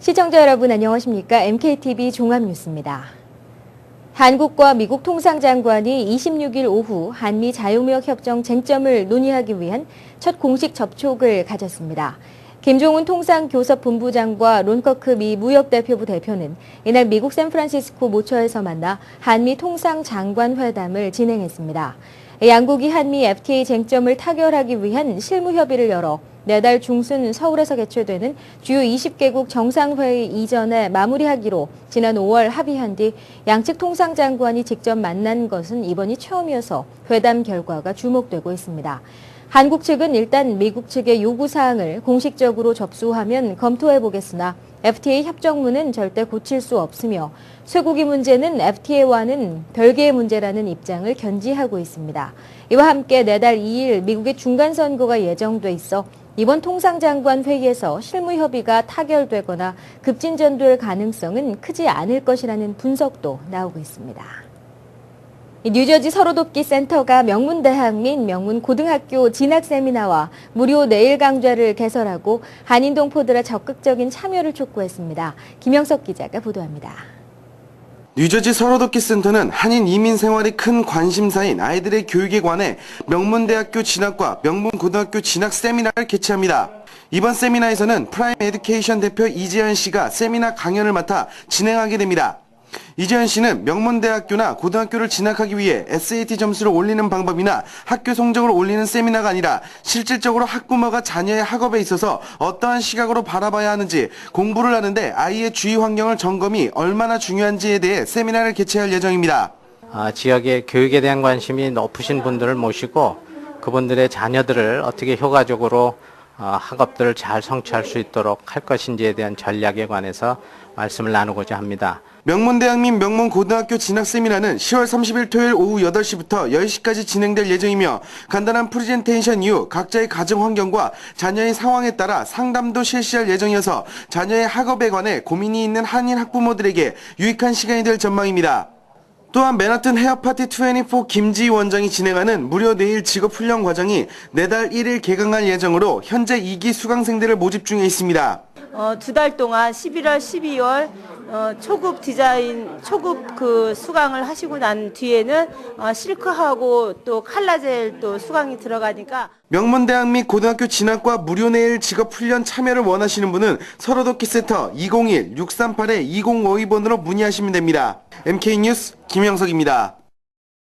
시청자 여러분 안녕하십니까? MKTV 종합뉴스입니다. 한국과 미국 통상장관이 26일 오후 한미 자유무역 협정 쟁점을 논의하기 위한 첫 공식 접촉을 가졌습니다. 김종훈 통상교섭본부장과 론커크 미 무역대표부 대표는 이날 미국 샌프란시스코 모처에서 만나 한미 통상장관 회담을 진행했습니다. 양국이 한미 FTA 쟁점을 타결하기 위한 실무 협의를 열어 내달 중순 서울에서 개최되는 주요 20개국 정상회의 이전에 마무리하기로 지난 5월 합의한 뒤 양측 통상장관이 직접 만난 것은 이번이 처음이어서 회담 결과가 주목되고 있습니다. 한국 측은 일단 미국 측의 요구사항을 공식적으로 접수하면 검토해 보겠으나 FTA 협정문은 절대 고칠 수 없으며 쇠고기 문제는 FTA와는 별개의 문제라는 입장을 견지하고 있습니다. 이와 함께 내달 2일 미국의 중간선거가 예정돼 있어 이번 통상장관 회의에서 실무 협의가 타결되거나 급진전될 가능성은 크지 않을 것이라는 분석도 나오고 있습니다. 뉴저지 서로돕기 센터가 명문대학 및 명문고등학교 진학 세미나와 무료 내일 강좌를 개설하고 한인 동포들의 적극적인 참여를 촉구했습니다. 김영석 기자가 보도합니다. 뉴저지 서로돕기 센터는 한인 이민 생활이 큰 관심사인 아이들의 교육에 관해 명문대학교 진학과 명문고등학교 진학 세미나를 개최합니다. 이번 세미나에서는 프라임 에듀케이션 대표 이재현 씨가 세미나 강연을 맡아 진행하게 됩니다. 이재현 씨는 명문대학교나 고등학교를 진학하기 위해 SAT 점수를 올리는 방법이나 학교 성적을 올리는 세미나가 아니라 실질적으로 학부모가 자녀의 학업에 있어서 어떠한 시각으로 바라봐야 하는지 공부를 하는데 아이의 주위 환경을 점검이 얼마나 중요한지에 대해 세미나를 개최할 예정입니다. 아, 지역의 교육에 대한 관심이 높으신 분들을 모시고 그분들의 자녀들을 어떻게 효과적으로 어, 학업들을 잘 성취할 수 있도록 할 것인지에 대한 전략에 관해서 말씀을 나누고자 합니다. 명문대학 및 명문고등학교 진학 세미나는 10월 30일 토요일 오후 8시부터 10시까지 진행될 예정이며 간단한 프레젠테이션 이후 각자의 가정 환경과 자녀의 상황에 따라 상담도 실시할 예정이어서 자녀의 학업에 관해 고민이 있는 한인 학부모들에게 유익한 시간이 될 전망입니다. 또한 맨하튼 헤어파티 24 김지희 원장이 진행하는 무료 내일 직업훈련 과정이 내달 1일 개강할 예정으로 현재 2기 수강생들을 모집 중에 있습니다. 어, 두 달 동안 11월, 12월 어, 초급 디자인, 초급 그 수강을 하시고 난 뒤에는 어, 실크하고 또 칼라젤 또 수강이 들어가니까 명문대학 및 고등학교 진학과 무료 내일 직업 훈련 참여를 원하시는 분은 서로돕기 센터 201-638-2052번으로 문의하시면 됩니다. MK뉴스 김영석입니다.